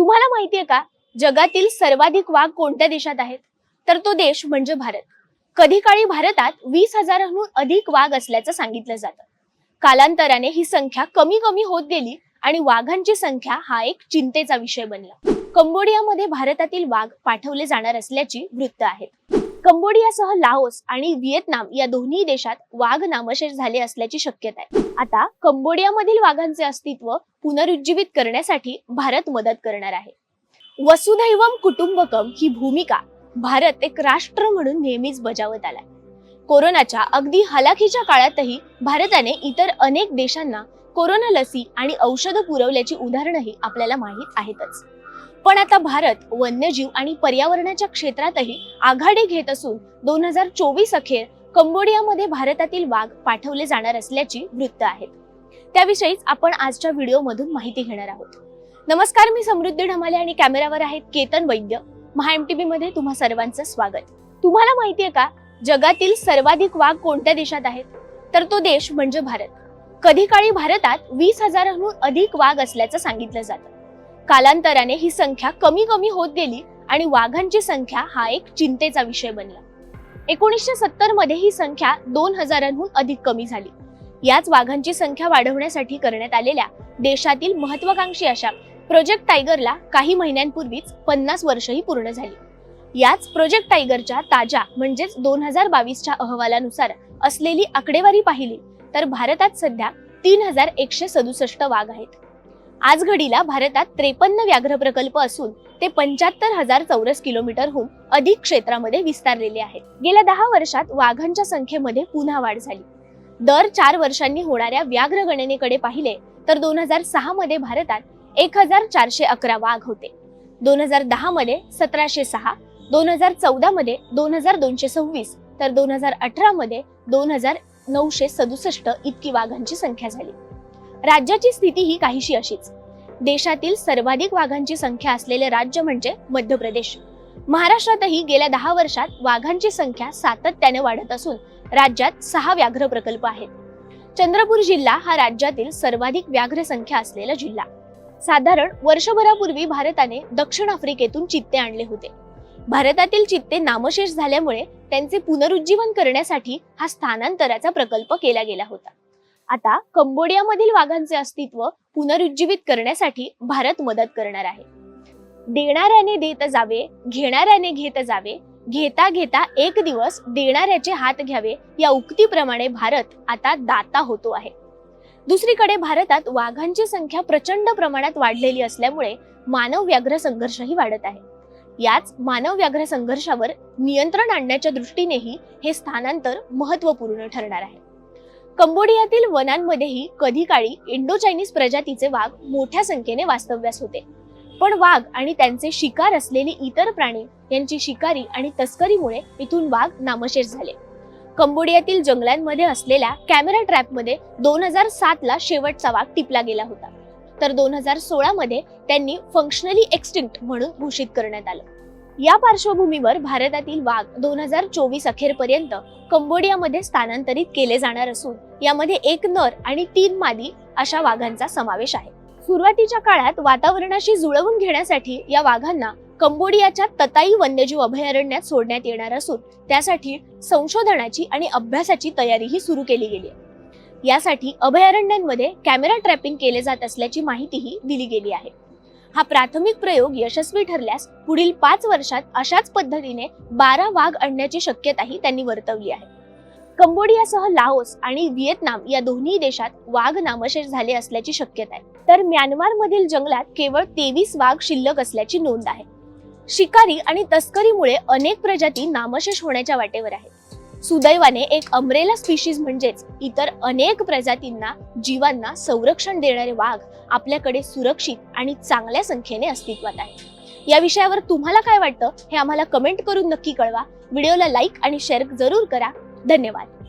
तुम्हाला माहितीये का? जगातील सर्वाधिक वाघ कोणत्या देशात आहेत? तर तो देश म्हणजे भारत. कधी काळी भारतात वीस हजारांहून अधिक वाघ असल्याचं सांगितलं जातं. कालांतराने ही संख्या कमी कमी होत गेली आणि वाघांची संख्या हा एक चिंतेचा विषय बनला. कंबोडियामध्ये भारतातील वाघ पाठवले जाणार असल्याची वृत्त आहेत कंबोडियासह लाओस आणि व्हिएतनाम या दोन्ही देशात वाघ नामशेष झाले असल्याची शक्यता आहे. आता कंबोडियामधील वाघांचे अस्तित्व पुनरुज्जीवित करण्यासाठी भारत मदत करणार आहे. वसुधैवम कुटुंबकम ही भूमिका भारत एक राष्ट्र म्हणून नेहमीच बजावत आलाय. कोरोनाच्या अगदी हलाखीच्या काळातही भारताने इतर अनेक देशांना कोरोना लसी आणि औषधं पुरवल्याची उदाहरणंही आपल्याला माहीत आहेतच. पण आता भारत वन्यजीव आणि पर्यावरणाच्या क्षेत्रातही आघाडी घेत असून दोन हजार चोवीस अखेर कंबोडियामध्ये भारतातील वाघ पाठवले जाणार असल्याची वृत्त आहेत. त्याविषयीच आपण आजच्या व्हिडिओमधून माहिती घेणार आहोत. नमस्कार मी समृद्धी ढमाले आणि कॅमेरावर आहेत केतन वैद्य. महा एमटीबी मध्ये तुम्हा सर्वांचं स्वागत. तुम्हाला माहितीये का? जगातील सर्वाधिक वाघ कोणत्या देशात आहेत? तर तो देश म्हणजे भारत. कधी काळी भारतात वीस हजारांहून अधिक वाघ असल्याचं सांगितलं जातं. कालांतराने ही संख्या कमी कमी होत गेली आणि वाघांची संख्या हा एक चिंतेचा विषय बनला. एकोणीसशे सत्तरमध्ये ही संख्या दोन हजारांहून अधिक कमी झाली. याच वाघांची संख्या वाढवण्यासाठी करण्यात आलेल्या देशातील महत्वाकांक्षी अशा प्रोजेक्ट टायगरला काही महिन्यांपूर्वीच पन्नास वर्षही पूर्ण झाली. याच प्रोजेक्ट टायगरच्या ताज्या म्हणजेच दोन हजार बावीसच्या अहवालानुसार असलेली आकडेवारी पाहिली तर भारतात सध्या तीन हजार एकशे सदुसष्ट वाघ आहेत. आज घडीला भारतात त्रेपन्न व्याघ्र प्रकल्प असून ते पंच्याहत्तर हजार चौरस किलोमीटरहून अधिक क्षेत्रामध्ये विस्तारलेले आहेत. गेल्या दहा वर्षात वाघांच्या संख्येमध्ये पुन्हा वाढ झाली. दर चार वर्षांनी होणाऱ्या व्याघ्र गणनेकडे पाहिले तर दोन हजार सहा मध्ये भारतात एक हजार चारशे अकरा वाघ होते. दोन हजार दहा मध्ये सतराशे सहा दोन हजार चौदा मध्ये दोन हजार दोनशे सव्वीस तर दोन हजार अठरा मध्ये दोन हजार नऊशे सदुसष्ट इतकी वाघांची संख्या झाली. राज्याची स्थिती ही काहीशी अशीच. देशातील सर्वाधिक वाघांची संख्या असलेले राज्य म्हणजे मध्य प्रदेश महाराष्ट्रातही गेल्या दहा वर्षात वाघांची संख्या सातत्याने वाढत असून राज्यात सहा व्याघ्र प्रकल्प आहेत. चंद्रपूर जिल्हा हा राज्यातील सर्वाधिक व्याघ्र संख्या असलेला जिल्हा. साधारण वर्षभरापूर्वी भारताने दक्षिण आफ्रिकेतून चित्ते आणले होते. भारतातील चित्ते नामशेष झाल्यामुळे त्यांचे पुनरुज्जीवन करण्यासाठी हा स्थानांतराचा प्रकल्प केला गेला होता. आता कंबोडियामधील वाघांचे अस्तित्व पुनरुज्जीवित करण्यासाठी भारत मदत करणार आहे. देणाऱ्याने देत जावे घेणाऱ्याने घेत जावे घेता घेता एक दिवस देणाऱ्याचे हात घ्यावे या उक्तीप्रमाणे भारत आता दाता होतो आहे. दुसरीकडे भारतात वाघांची संख्या प्रचंड प्रमाणात वाढलेली असल्यामुळे मानव व्याघ्र संघर्षही वाढत आहे. याच मानव व्याघ्र संघर्षावर नियंत्रण आणण्याच्या दृष्टीनेही हे स्थानांतर महत्त्वपूर्ण ठरणार आहे. कंबोडियातील वनांमध्येही कधी काळी इंडो चायनीज प्रजातीचे वाघ मोठ्या संख्येने वास्तव्यास होते. पण वाघ आणि त्यांचे शिकार असलेले इतर प्राणी यांची शिकारी आणि तस्करीमुळे इथून वाघ नामशेष झाले. कंबोडियातील जंगलांमध्ये असलेल्या कॅमेरा ट्रॅपमध्ये दोन हजार सात ला शेवटचा वाघ टिपला गेला होता. तर दोन हजार सोळा मध्ये त्यांनी फंक्शनली एक्स्टिंक्ट म्हणून घोषित करण्यात आलं. या पार्श्वभूमीवर भारतातील वाघ दोन हजार चोवीस अखेरपर्यंत कंबोडियामध्ये स्थानांतरित केले जाणार असून यामध्ये एक नर आणि तीन मादी अशा वाघांचा समावेश आहे. सुरुवातीच्या काळात वातावरणाशी जुळवून घेण्यासाठी या वाघांना कंबोडियाच्या तताई वन्यजीव अभयारण्यात सोडण्यात येणार असून त्यासाठी संशोधनाची आणि अभ्यासाची तयारीही सुरू केली गेली आहे. यासाठी अभयारण्यांमध्ये कॅमेरा ट्रॅपिंग केले जात असल्याची माहितीही दिली गेली आहे. हा प्राथमिक प्रयोग यशस्वी ठरल्यास पुढील पाच वर्षात अशाच पद्धतीने बारा वाघ आणण्याची शक्यताही त्यांनी वर्तवली आहे. कंबोडियासह लाओस आणि व्हिएतनाम या दोन्ही देशात वाघ नामशेष झाले असल्याची शक्यता आहे. तर म्यानमार मधील जंगलात केवळ तेवीस वाघ शिल्लक असल्याची नोंद आहे. शिकारी आणि तस्करीमुळे अनेक प्रजाती नामशेष होण्याच्या वाटेवर आहेत. सुदैवाने एक अमरेला स्पीशीज म्हणजेच इतर अनेक प्रजातींना जीवांना संरक्षण देणारे वाघ आपल्याकडे सुरक्षित आणि चांगल्या संख्येने अस्तित्वात आहे. या विषयावर तुम्हाला काय वाटतं हे आम्हाला कमेंट करून नक्की कळवा. व्हिडिओला लाईक आणि शेअर जरूर करा. धन्यवाद.